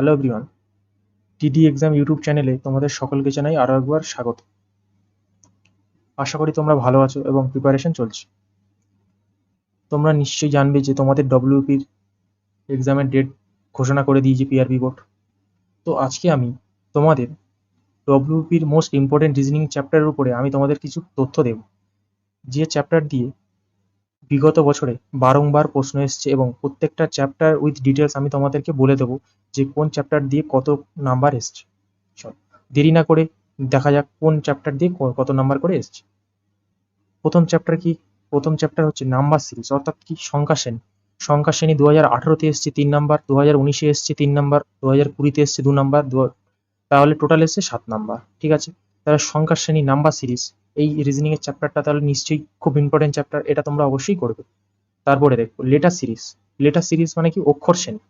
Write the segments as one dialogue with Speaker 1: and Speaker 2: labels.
Speaker 1: Hello everyone TD exam YouTube চ্যানেলে তোমাদের সকলকে জানাই আরও একবার স্বাগত। আশা করি তোমরা ভালো আছো এবং প্রিপারেশন চলছে। তোমরা নিশ্চয়ই জানবে যে তোমাদের ডব্লিউপির এক্সামের ডেট ঘোষণা করে দিয়েছে পিআরবি বোর্ড তো আজকে আমি তোমাদের ডব্লিউপির মোস্ট ইম্পর্টেন্ট রিজনিং চ্যাপ্টারের উপরে আমি তোমাদের কিছু তথ্য দেব। যে চ্যাপ্টার দিয়ে বিগত বছরে বারংবার প্রশ্ন এসছে এবং প্রত্যেকটা চ্যাপ্টার উইথ ডিটেলস আমি তোমাদেরকে বলে দেবো যে কোন চ্যাপ্টার দিয়ে কত নাম্বার এসছে। চল, দেরি না করে দেখা যাক কোন চ্যাপ্টার দিয়ে কত নাম্বার করে এসছে। প্রথম চ্যাপ্টার কি? প্রথম চ্যাপ্টার হচ্ছে নাম্বার সিরিজ অর্থাৎ কি? সংখ্যা শ্রেণি। সংখ্যা শ্রেণি দু হাজার আঠারোতে এসছে তিন নাম্বার দু হাজার উনিশে এসছে তিন নাম্বার দু হাজার কুড়িতে এসছে দু নাম্বার তাহলে টোটাল এসছে সাত নাম্বার ঠিক আছে? তাহলে সংখ্যা শ্রেণি নাম্বার সিরিজ এই রিজনিং এর চ্যাপ্টারটা তাহলে নিশ্চয়ই খুব ইম্পর্টেন্ট চ্যাপ্টার এটা তোমরা অবশ্যই করবে। তারপরে দেখো, লেটার সিরিজ লেটার সিরিজ মানে কি? অক্ষর শ্রেণি।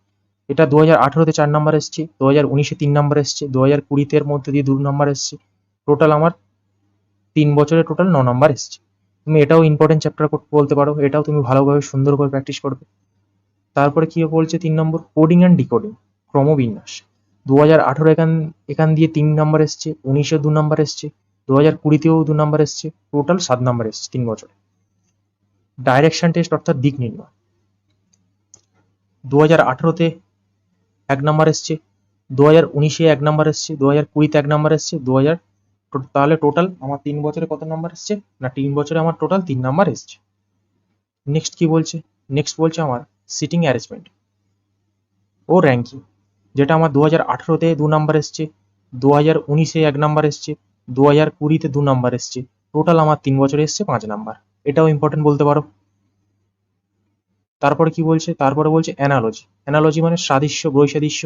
Speaker 1: এটা দু হাজার আঠারোতে চার নাম্বার এসছে দু হাজার উনিশে তিন নাম্বার এসছে দু হাজার কুড়িতে এর মধ্যে দিয়ে দু নাম্বার এসছে। টোটাল আমার তিন বছরে টোটাল ন নাম্বার এসছে। তুমি এটাও ইম্পর্টেন্ট চ্যাপ্টার বলতে পারো, এটাও তুমি ভালোভাবে সুন্দর করে প্র্যাকটিস করবে। তারপরে কি বলছে তিন নম্বর কোডিং অ্যান্ড ডিকোডিং ক্রমবিন্যাস। দু হাজার আঠারো এখান এখান দিয়ে তিন নাম্বার এসছে, উনিশে দু নাম্বার এসছে দু হাজার কুড়িতেও দু নাম্বার এসছে। টোটাল সাত নাম্বার এসছে তিন বছরে। ডাইরেকশন টেস্ট অর্থাৎ দিক নির্ণয়। দু হাজার আঠারোতে এক নাম্বার এসছে, দু হাজার উনিশে এক নাম্বার এসছে, দু হাজার কুড়িতে এক নাম্বার এসছে, দু হাজার তাহলে টোটাল আমার তিন বছরে কত নাম্বার এসছে? না, তিন বছরে আমার টোটাল তিন নাম্বার এসছে। নেক্সট কি বলছে? নেক্সট বলছে আমার সিটিং অ্যারেঞ্জমেন্ট ও র্যাঙ্কিং যেটা আমার দু হাজার আঠারোতে দু নাম্বার এসছে, দু হাজার উনিশে এক নাম্বার এসছে দু হাজার কুড়িতে দু নাম্বার এসছে। টোটাল আমার তিন বছরে এসছে, পাঁচ নাম্বার। এটাও ইম্পর্টেন্ট বলতে পারো। তারপরে কি বলছে? তারপরে বলছে অ্যানালজি অ্যানালজি মানে সাদৃশ্য, বৈসাদৃশ্য।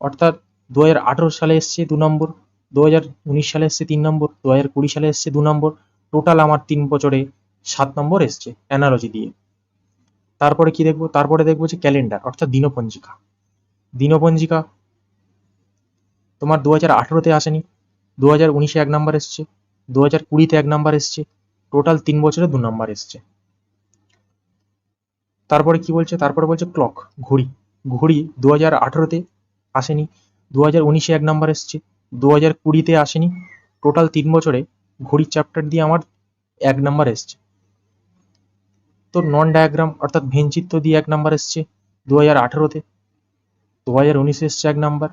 Speaker 1: অর্থাৎ দু হাজার আঠেরো সালে এসছে দু নম্বর, দু হাজার উনিশ সালে এসছে তিন নম্বর, দু হাজার কুড়ি সালে এসছে দু নম্বর। টোটাল আমার তিন বছরে সাত নম্বর এসছে অ্যানালজি দিয়ে। তারপরে কি দেখব? তারপরে দেখব যে ক্যালেন্ডার অর্থাৎ দিনপঞ্জিকা। দিনপঞ্জিকা তোমার দু হাজার আঠেরোতে আসেনি। দু হাজার উনিশে এক নাম্বার এসছে, দু হাজার কুড়িতে এক নাম্বার এসছে, টোটাল তিন বছরে দু নাম্বার এসছে। তারপরে কি বলছে? তারপরে বলছে ক্লক, ঘড়ি। ঘড়ি দু হাজার আঠেরোতে আসেনি, দু হাজার উনিশে এক নাম্বার এসছে, দু হাজার কুড়িতে আসেনি, টোটাল তিন বছরে ঘড়ির চ্যাপ্টার দিয়ে আমার এক নাম্বার এসছে। তো নন ডায়াগ্রাম অর্থাৎ ভেনচিত্র দিয়ে এক নাম্বার এসছে, দু হাজার আঠেরোতে। দু হাজার উনিশে এসছে এক নাম্বার,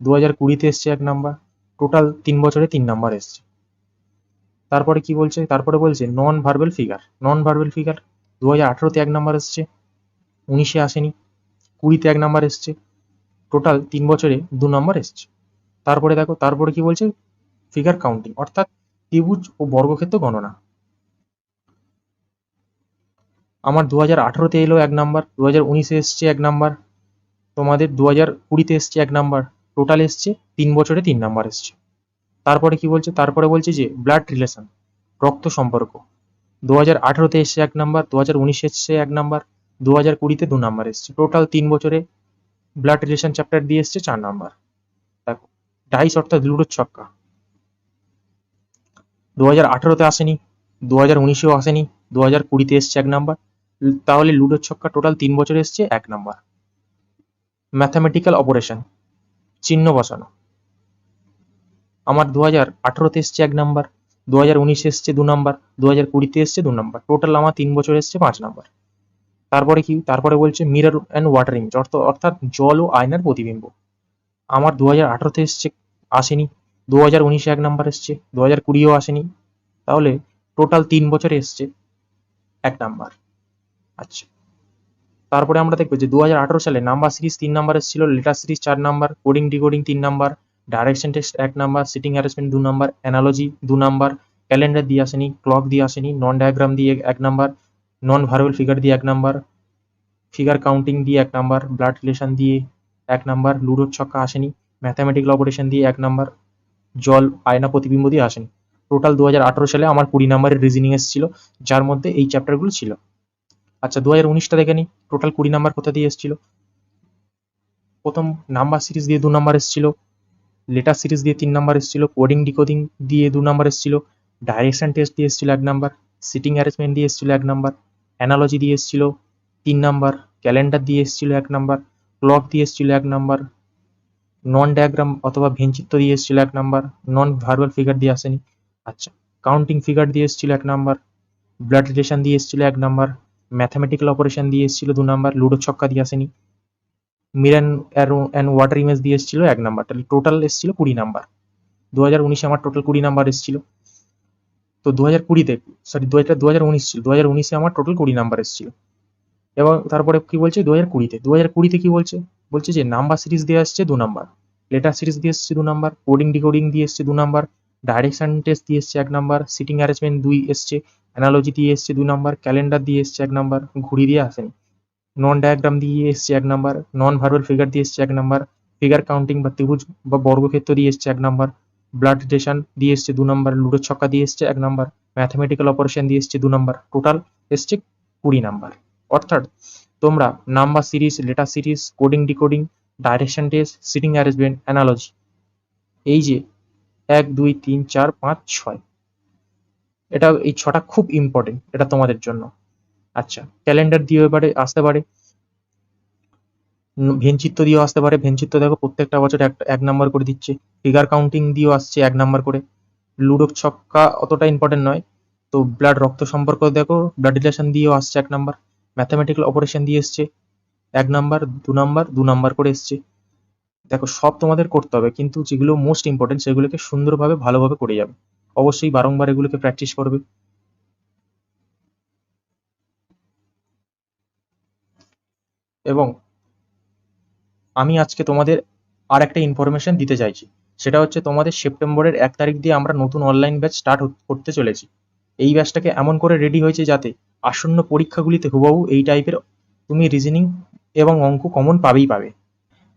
Speaker 1: দু হাজার কুড়িতে এসছে এক নাম্বার টোটাল তিন বছরে তিন নাম্বার এসছে। তারপরে কি বলছে? তারপরে বলছে non verbal figure non verbal figure দু হাজার আঠেরোতে এক নাম্বার এসছে, উনিশে আসেনি, কুড়িতে এক নাম্বার এসছে টোটাল তিন বছরে দু নাম্বার এসছে। তারপরে দেখো, তারপরে কি বলছে? ফিগার কাউন্টিং অর্থাৎ ত্রিভুজ ও বর্গক্ষেত্র গণনা। আমার দু হাজার আঠেরোতে এলো এক নাম্বার দু হাজার উনিশে এসছে এক নাম্বার তোমাদের দু হাজার কুড়িতে এসছে এক নাম্বার টোটাল এসছে তিন বছরে তিন নাম্বার এসছে। তারপরে কি বলছে? তারপরে বলছে যে ব্লাড রিলেশন রক্ত সম্পর্ক। দু হাজার আঠেরোতে এসছে এক নাম্বার দু হাজার উনিশে এসছে এক নাম্বার দু হাজার কুড়িতে দু নাম্বার এসছে। টোটাল তিন বছরে ব্লাড রিলেশন চ্যাপ্টার দিয়ে এসছে চার নাম্বার দেখো ডাইস অর্থাৎ লুডোর ছক্কা। দু হাজার আঠেরোতে আসেনি দু হাজার উনিশেও আসেনি দু হাজার কুড়িতে এসছে এক নাম্বার তাহলে লুডোর ছক্কা টোটাল তিন বছরে এসছে এক নাম্বার ম্যাথামেটিক্যাল অপারেশন চিহ্ন বসানো। আমার দু হাজার আঠেরোতে এসছে এক নাম্বার দু হাজার উনিশে এসছে দু নাম্বার দু হাজার কুড়িতে এসছে দু নাম্বার। টোটাল আমার তিন বছর এসছে পাঁচ নাম্বার। তারপরে কি? তারপরে বলছে মিরর অ্যান্ড ওয়াটারিং অর্থাৎ জল ও আয়নার প্রতিবিম্ব। আমার দু হাজার আঠেরোতে এসছে, আসেনি। দু হাজার উনিশে এক নাম্বার এসছে দু হাজার কুড়িও আসেনি। তাহলে টোটাল তিন বছরে এসছে এক নাম্বার। আচ্ছা। তারপরে আমরা দেখব যে দু সালে নাম্বার সিরিজ তিন নাম্বার এসেছিল লেটার সিরিজ চার নাম্বার কোডিং ডিকোডিং তিন নাম্বার ডাইরেকশন টেস্ট এক নাম্বার সিটিং অ্যারেঞ্জমেন্ট দু নাম্বার অ্যানালজি দু নাম্বার ক্যালেন্ডার দিয়ে আসেনি ক্লক দিয়ে আসেনি নন ডায়াগ্রাম দিয়ে এক নাম্বার নন ভার্বাল ফিগার দিয়ে এক নাম্বার ফিগার কাউন্টিং দিয়ে এক নাম্বার ব্লাড রিলেশন দিয়ে এক নাম্বার লুডোর ছক্কা আসেনি ম্যাথামেটিক্যাল অপারেশন দিয়ে এক নাম্বার জল, আয়না প্রতিবিম্ব দিয়ে আসেনি। টোটাল দু হাজার আঠারো সালে আমার কুড়ি নাম্বারের রিজনিং এসেছিল, যার মধ্যে এই চ্যাপ্টারগুলো ছিল। আচ্ছা দু হাজার উনিশটা দেখে টোটাল কুড়ি নাম্বার কোথা দিয়ে এসেছিল? প্রথম নাম্বার সিরিজ দিয়ে দু নাম্বার এসেছিল। লেটার সিরিজ দিয়ে তিন নাম্বার এসেছিল। কোডিং ডিকোডিং দিয়ে দু নাম্বার এসেছিল। ডাইরেকশন টেস্ট দিয়ে এসেছিল এক নাম্বার সিটিং অ্যারেঞ্জমেন্ট দিয়ে এসেছিল এক নাম্বার অ্যানালজি দিয়ে এসেছিল তিন নাম্বার ক্যালেন্ডার দিয়ে এসেছিল এক নাম্বার ক্লক দিয়ে এসেছিল এক নাম্বার নন ডায়াগ্রাম অথবা ভেনচিত্র দিয়ে এসেছিল এক নাম্বার নন ভার্বাল ফিগার দিয়ে আসেনি। আচ্ছা কাউন্টিং ফিগার দিয়ে এসেছিল এক নাম্বার ব্লাড রিলেশন দিয়ে এসেছিল এক নাম্বার ম্যাথামেটিক্যাল অপারেশন দিয়ে এসেছিল দু নাম্বার লুডো ছক্কা দিয়ে আসেনি। মিরান অ্যান্ড ওয়াটার ইমেজ দিয়ে এসেছিল এক নাম্বার তাহলে টোটাল এসেছিল কুড়ি নাম্বার দু হাজার উনিশে আমার টোটাল কুড়ি নাম্বার এসেছিল। তো দু হাজার কুড়িতে সরি দু হাজার দু হাজার উনিশ ছিল দু হাজার উনিশে আমার টোটাল কুড়ি নাম্বার এসেছিল। এবং তারপরে কি বলছে? দু হাজার কুড়িতে দু হাজার কুড়িতে কি বলছে? বলছে যে নাম্বার সিরিজ দিয়ে আসছে দু নাম্বার লেটার সিরিজ দিয়ে এসছে দু নাম্বার কোডিং ডিকোডিং দিয়ে এসছে দু নাম্বার ডাইরেকশন টেস্ট দিয়ে এসছে এক নাম্বার, সিটিং অ্যারেঞ্জমেন্ট দুই এসছে, অ্যানালজি দিয়ে এসছে দু নাম্বার, ক্যালেন্ডার দিয়ে এসছে এক নাম্বার, ঘুড়ি দিয়ে আসেনি। নন ডায়াগ্রাম দিয়ে এসছে এক নাম্বার, নন ভার্বাল ফিগার দিয়ে এসছে এক নাম্বার, ফিগার কাউন্টিং বা ত্রিভুজ বা বর্গক্ষেত্র দিয়ে এসছে এক নাম্বার, ব্লাড রিলেশন দিয়ে এসছে দু নাম্বার লুডো ছক্কা দিয়ে এসছে এক নাম্বার, ম্যাথামেটিক্যাল অপারেশন দিয়ে এসছে দু নাম্বার, টোটাল এসছে কুড়ি নাম্বার। অর্থাৎ তোমরা number series, letter series, coding decoding, direction test, sitting arrangement, analogy, এই যে এক, দুই, তিন, চার, পাঁচ, ছয়। এটা এই ছটা খুব ইম্পর্টেন্ট এটা তোমাদের জন্য। আচ্ছা ক্যালেন্ডার দিয়ে এবারে আসতে পারে। ভেনচিত্র দিয়েও আসতে পারে। ভেনচিত্র দেখো, প্রত্যেকটা বছর একটা এক নাম্বার করে দিচ্ছে। ফিগার কাউন্টিং দিয়েও আসছে এক নাম্বার করে। লুডো ছক্কা অতটা ইম্পর্টেন্ট নয়। তো ব্লাড রক্ত সম্পর্ক দেখো ব্লাড রিলেশন দিয়েও আসছে এক নাম্বার ম্যাথামেটিক্যাল অপারেশন দিয়ে এসছে। এক নাম্বার দু নাম্বার দু নাম্বার করে এসছে। দেখো, সব তোমাদের করতে হবে, কিন্তু যেগুলো মোস্ট ইম্পর্টেন্ট সেগুলোকে সুন্দরভাবে, ভালোভাবে করে যাবে। অবশ্যই বারংবার এগুলোকে প্র্যাকটিস করবে। এবং আমি আজকে তোমাদের আর একটা ইনফরমেশন দিতে চাইছি। সেটা হচ্ছে তোমাদের সেপ্টেম্বরের এক তারিখ দিয়ে আমরা নতুন অনলাইন ব্যাচ স্টার্ট করতে চলেছি। এই ব্যাচটাকে এমন করে রেডি হয়েছে যাতে আসন্ন পরীক্ষাগুলিতে হুবহু এই টাইপের তুমি রিজনিং এবং অঙ্ক কমন পাবেই পাবে।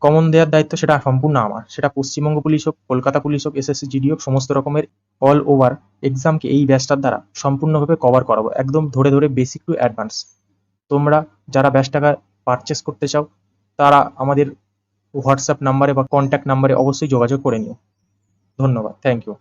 Speaker 1: কমন দেওয়ার দায়িত্ব সেটা সম্পূর্ণ আমার। সেটা পশ্চিমবঙ্গ পুলিশ হোক, কলকাতা পুলিশ হোক এসএসসি জিডি হোক, সমস্ত রকমের অল ওভার এক্সামকে এই ব্যাচটার দ্বারা সম্পূর্ণভাবে কভার করাবো। একদম ধরে ধরে বেসিক টু অ্যাডভান্স তোমরা যারা ব্যাচটাকে পারচেস করতে চাও, তারা আমাদের হোয়াটসঅ্যাপ নাম্বারে বা কন্ট্যাক্ট নাম্বারে অবশ্যই যোগাযোগ করে নিও। ধন্যবাদ। Thank you